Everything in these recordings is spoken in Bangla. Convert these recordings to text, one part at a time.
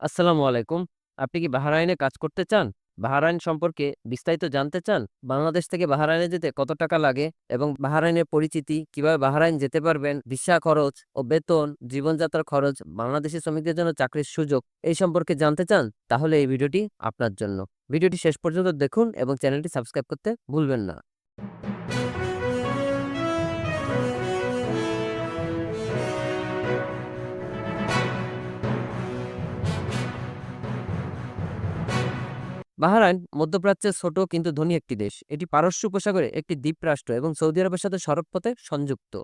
আসসালামু আলাইকুম। আপনি কি বাহরাইনে কাজ করতে চান? বাহরাইন সম্পর্কে বিস্তারিত জানতে চান? বাংলাদেশ থেকে বাহরাইনে যেতে কত টাকা লাগে এবং বাহরাইনের পরিচিতি, কীভাবে বাহরাইন যেতে পারবেন, ভিসা খরচ ও বেতন, জীবনযাত্রার খরচ, বাংলাদেশি শ্রমিকদের জন্য চাকরির সুযোগ এই সম্পর্কে জানতে চান? তাহলে এই ভিডিওটি আপনার জন্য। ভিডিওটি শেষ পর্যন্ত দেখুন এবং চ্যানেলটি সাবস্ক্রাইব করতে ভুলবেন না। বাহরাইন মধ্যপ্রাচ্যের ছোট কিন্তু ধনী একটি দেশ। এটি পারস্য উপসাগরে একটি দ্বীপরাষ্ট্র এবং সৌদি আরবের সাথে সড়কপথে সংযুক্ত।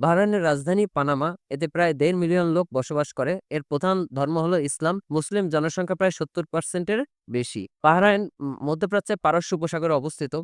বাহরাইনের রাজধানী পানামা, এতে প্রায় দেড় মিলিয়ন লোক বসবাস করে এর প্রধান ধর্ম হল ইসলাম মুসলিম জনসংখ্যা প্রায় সত্তর পার্সেন্টের বেশি বাহরাইন মধ্যপ্রাচ্যের পারস্য উপসাগরে অবস্থিত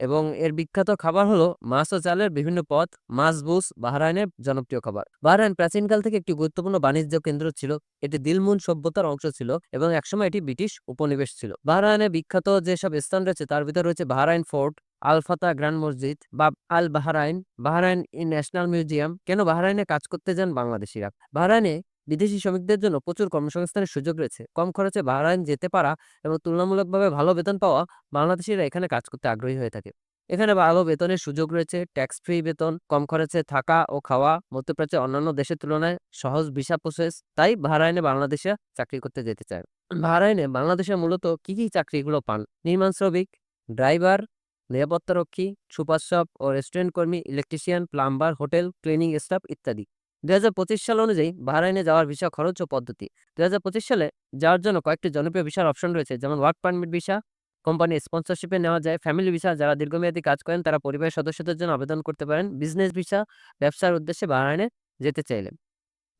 এবং এর বিখ্যাত খাবার হলো মাছ ও চালের বিভিন্ন পদ মাছবুস বাহরাইনের জনপ্রিয় খাবার। বাহরাইন প্রাচীনকাল থেকে একটি গুরুত্বপূর্ণ বাণিজ্য কেন্দ্র ছিল। এটি দিলমুন সভ্যতার অংশ ছিল এবং একসময় এটি ব্রিটিশ উপনিবেশ ছিল। বাহরাইনে বিখ্যাত যেসব স্থান রয়েছে, তার ভিতরে রয়েছে বাহরাইন ফোর্ট আলফাতা গ্র্যান্ড মসজিদ, বা Al Bahrain Bahrain National Museum. কেন বাহরাইনে কাজ করতে যান বাংলাদেশিরা? বাহরাইনে বিদেশি শ্রমিকদের জন্য প্রচুর কর্মসংস্থানের সুযোগ রয়েছে। কম খরচে বাহরাইন যেতে পারা এবং তুলনামূলকভাবে ভালো বেতন পাওয়া বাংলাদেশিরা এখানে কাজ করতে আগ্রহী হয়ে থাকে। এখানে ভালো বেতনের সুযোগ রয়েছে ট্যাক্স ফ্রি বেতন, কম খরচে থাকা ও খাওয়া মধ্যপ্রাচ্যের অন্যান্য দেশের তুলনায় সহজ ভিসা প্রসেস তাই বাহরাইনে বাংলাদেশে চাকরি করতে যেতে চায়। বাহরাইনে বাংলাদেশে মূলত কি কি চাকরিগুলো পান? নির্মাণ শ্রমিক, ড্রাইভার নিরাপত্তারক্ষী সুপার শপ ও রেস্টুরেন্ট কর্মী electrician plumber hotel cleaning staff ইত্যাদি। দুই হাজার পঁচিশ সাল অনুযায়ী বাহরাইনে যাওয়ার ভিসা খরচ ও পদ্ধতি। দুই হাজার পঁচিশ সালে যাওয়ার জন্য কয়েকটি জনপ্রিয় ভিসার অপশন রয়েছে, যেমন ওয়ার্ক পারমিট ভিসা, কোম্পানি স্পন্সরশিপে নেওয়া যায়, ফ্যামিলি ভিসা, যারা দীর্ঘমেয়াদী কাজ করেন তারা পরিবারের সদস্যদের জন্য আবেদন করতে পারেন, বিজনেস ভিসা, ব্যবসার উদ্দেশ্যে বাহরাইনে যেতে চাইলে।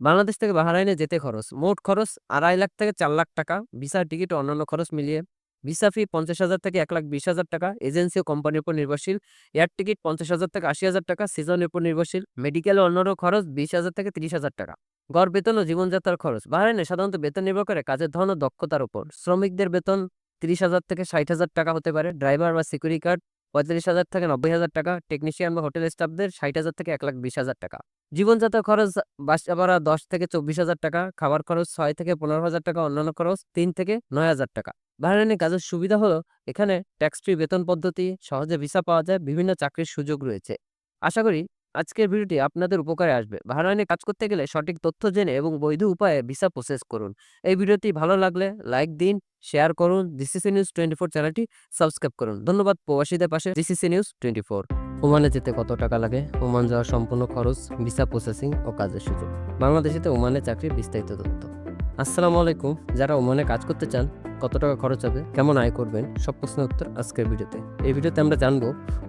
বাংলাদেশ থেকে বাহরাইনে যেতে খরচ, মোট খরচ আড়াই লাখ থেকে চার লাখ টাকা, ভিসার টিকিট ও অন্যান্য খরচ মিলিয়ে ভিসা ফি পঞ্চাশ হাজার থেকে এক লাখ বিশ হাজার টাকা এজেন্সি ও কোম্পানির উপর নির্ভরশীল। এয়ার টিকিট পঞ্চাশ হাজার থেকে আশি হাজার টাকা সিজনের উপর নির্ভরশীল। মেডিকেল ও অন্যান্য খরচ বিশ হাজার থেকে তিরিশ হাজার টাকা। গড়, বেতন ও জীবনযাত্রার খরচ। বাহরাইনে সাধারণত বেতন নির্ভর করে কাজের ধরন ও দক্ষতার উপর। শ্রমিকদের বেতন তিরিশ হাজার থেকে ষাট হাজার টাকা হতে পারে। ড্রাইভার বা সিকিউরিটি গার্ড পঁয়তাল্লিশ হাজার থেকে নব্বই হাজার টাকা। টেকনিশিয়ান বা হোটেল স্টাফদের ষাট হাজার থেকে এক লাখ বিশ হাজার টাকা। জীবনযাত্রার খরচ বাসা ভাড়া দশ থেকে চব্বিশ হাজার টাকা। খাবার খরচ ছয় থেকে পনেরো হাজার টাকা। অন্যান্য খরচ তিন থেকে নয় হাজার টাকা। বাহরাইনে কাজের সুবিধা হলো, এখানে ট্যাক্স ফ্রি বেতন পদ্ধতি, সহজে ভিসা পাওয়া যায়, বিভিন্ন চাকরির সুযোগ রয়েছে। আশা করি আজকের ভিডিওটি আপনাদের উপকারে আসবে। বাহরাইনে কাজ করতে গেলে সঠিক তথ্য জেনে এবং বৈধ উপায়ে ভিসা প্রসেস করুন। এই ভিডিওটি ভালো লাগলে লাইক দিন শেয়ার করুন। ডিসিসি নিউজ টোয়েন্টি ফোর চ্যানেলটি সাবস্ক্রাইব করুন। ধন্যবাদ প্রবাসীদের পাশে ডিসিসি নিউজ টোয়েন্টি ফোর ওমানে যেতে কত টাকা লাগে? ওমান যাওয়ার সম্পূর্ণ খরচ ভিসা প্রসেসিং ও কাজের সুযোগ। বাংলাদেশেতে ওমানে চাকরির বিস্তারিত তথ্য। আসসালামু আলাইকুম। যারা ওমানে কাজ করতে চান কত টাকা খরচ হবে, কেমন আয় করবেন, সব প্রশ্নের উত্তর আজকের ভিডিওতে। এই ভিডিওতে আমরা জানব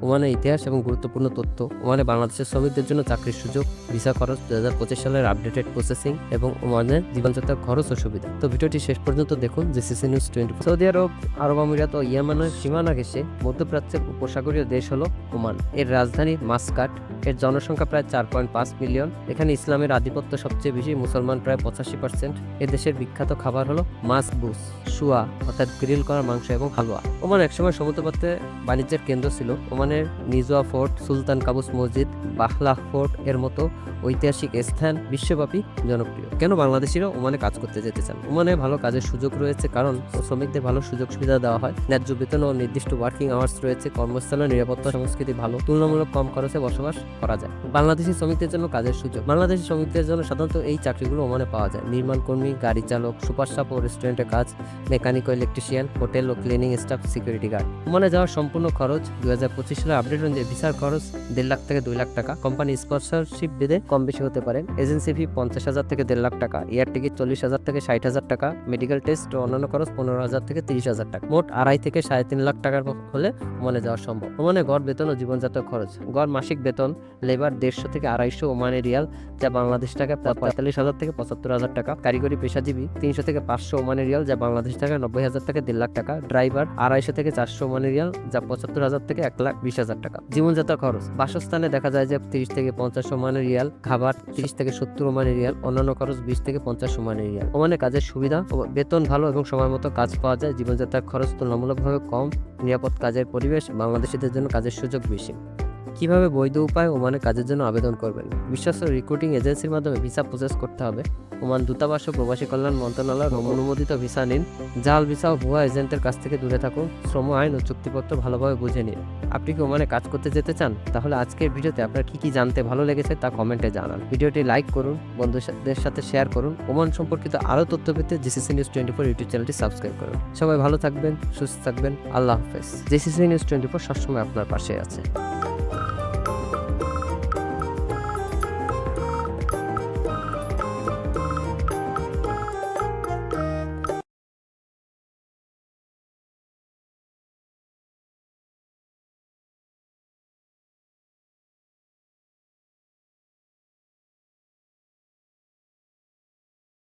ওমানের ইতিহাস এবং গুরুত্বপূর্ণ তথ্য, ওমানে বাংলাদেশের শ্রমিকদের জন্য চাকরির সুযোগ, ভিসা খরচ দু হাজার পঁচিশ সালের আপডেটেড প্রসেসিং এবং ওমানের জীবনযাত্রার খরচ ও সুবিধা। তো ভিডিওটি শেষ পর্যন্ত দেখুন জিসিসি নিউজ টোয়েন্টি সৌদি আরব আরব আমিরাত ও ইয়ামানের সীমানা ঘেঁষে মধ্যপ্রাচ্যের উপসাগরীয় দেশ হলো ওমান। এর রাজধানী মাস্কাট, এর জনসংখ্যা প্রায় চার পয়েন্ট পাঁচ মিলিয়ন। এখানে ইসলামের আধিপত্য সবচেয়ে বেশি, মুসলমান প্রায় পঁচাশি পার্সেন্ট এ দেশের বিখ্যাত খাবার হলো মাছ বুস শুয়া। অর্থাৎ গ্রিল করা মাংস এবং হালুয়া। ওমান একসময় সমুদ্রপথে বাণিজ্যের কেন্দ্র ছিল। ওমানের নিজুয়া ফোর্ট, সুলতান কাবুস মসজিদ, বাহলাহ ফোর্ট এর মতো ঐতিহাসিক স্থান বিশ্বব্যাপী জনপ্রিয়। কেন বাংলাদেশিরা ওমানে কাজ করতে যেতে চান? ওমানে ভালো কাজের সুযোগ রয়েছে কারণ শ্রমিকদের ভালো সুযোগ সুবিধা দেওয়া হয়। ন্যায্য বেতন ও নির্দিষ্ট ওয়ার্কিং আওয়ার্স রয়েছে। কর্মস্থলে নিরাপত্তা সংস্কৃতি ভালো। তুলনামূলক কম খরচে বসবাস করা যায়। বাংলাদেশি শ্রমিকদের জন্য কাজের সুযোগ। বাংলাদেশি শ্রমিকদের জন্য সাধারণত এই চাকরিগুলো ওমানে পাওয়া যায়। নির্মাণ কর্মী গাড়ি চালক, সুপার শপ ও রেস্টুরেন্টে কাজ, মেকানিক ও ইলেকট্রিশিয়ান, হোটেল ও ক্লিনিং স্টাফ, সিকিউরিটি গার্ড। ওমানে যাওয়ার সম্পূর্ণ খরচ দুই হাজার পঁচিশ সালের আপডেট অনুযায়ী ভিসার খরচ দেড় লাখ থেকে দুই লাখ টাকা। কোম্পানি স্পন্সরশিপ বেঁধে কম বেশি হতে পারে। এজেন্সি ফি পঞ্চাশ হাজার থেকে দেড় লাখ টাকা। এয়ার টিকিট চল্লিশ হাজার থেকে ষাট হাজার টাকা। মেডিকেল টেস্ট ও অন্যান্য খরচ পনেরো হাজার থেকে তিরিশ হাজার টাকা। মোট আড়াই থেকে সাড়ে তিন লাখ টাকার হলে ওমানে যাওয়া সম্ভব। ওমানে গড় বেতন ও জীবনযাত্রার খরচ। গড় মাসিক বেতন, লেবার দেড়শো থেকে আড়াইশো ওমানে রিয়াল, যা বাংলাদেশ টাকা পঁয়তাল্লিশ হাজার থেকে পঁচাত্তর হাজার টাকা। কারিগরি পেশাজীবী তিনশো থেকে পাঁচশো ওমানে রিয়াল, যা বাংলাদেশ টাকা নব্বই হাজার থেকে দেড় লাখ টাকা, ড্রাইভার আড়াইশো থেকে চারশো ওমানে রিয়াল যা পঁচাত্তর হাজার থেকে এক লাখ বিশ হাজার টাকা। জীবনযাত্রার খরচ, বাসস্থানে দেখা যায় যে তিরিশ থেকে পঞ্চাশ ওমানে রিয়াল খাবার তিরিশ থেকে সত্তর ওমানে রিয়াল অন্যান্য খরচ বিশ থেকে পঞ্চাশ ওমানে রিয়াল ওমানে কাজের সুবিধা বেতন ভালো এবং সময় মতো কাজ পাওয়া যায়, জীবনযাত্রার খরচ তুলনামূলকভাবে কম, নিরাপদ কাজের পরিবেশ, বাংলাদেশিদের জন্য কাজের সুযোগ বেশি। কীভাবে বৈধ উপায়ে ওমানে কাজের জন্য আবেদন করবেন? বিশ্বস্ত রিক্রুটিং এজেন্সির মাধ্যমে ভিসা প্রসেস করতে হবে। ওমান দূতাবাস ও প্রবাসী কল্যাণ মন্ত্রণালয়ের অনুমোদিত ভিসা নিন। জাল ভিসা ও ভুয়া এজেন্টের কাছ থেকে দূরে থাকুন। শ্রম আইন ও চুক্তিপত্র ভালোভাবে বুঝে নিন। আপনি কি ওমানে কাজ করতে যেতে চান? তাহলে আজকের ভিডিওতে আপনার কি কি জানতে ভালো লেগেছে তা কমেন্টে জানান। ভিডিওটি লাইক করুন, বন্ধুদের সাথে শেয়ার করুন। ওমান সম্পর্কিত আরও তথ্য পেতে GCC news twenty four YouTube চ্যানেলটি সাবস্ক্রাইব করুন। সবাই ভালো থাকবেন, সুস্থ থাকবেন। আল্লাহ হাফেজ। জিসিসি নিউজ টোয়েন্টি ফোর সবসময় আপনার পাশে আছে।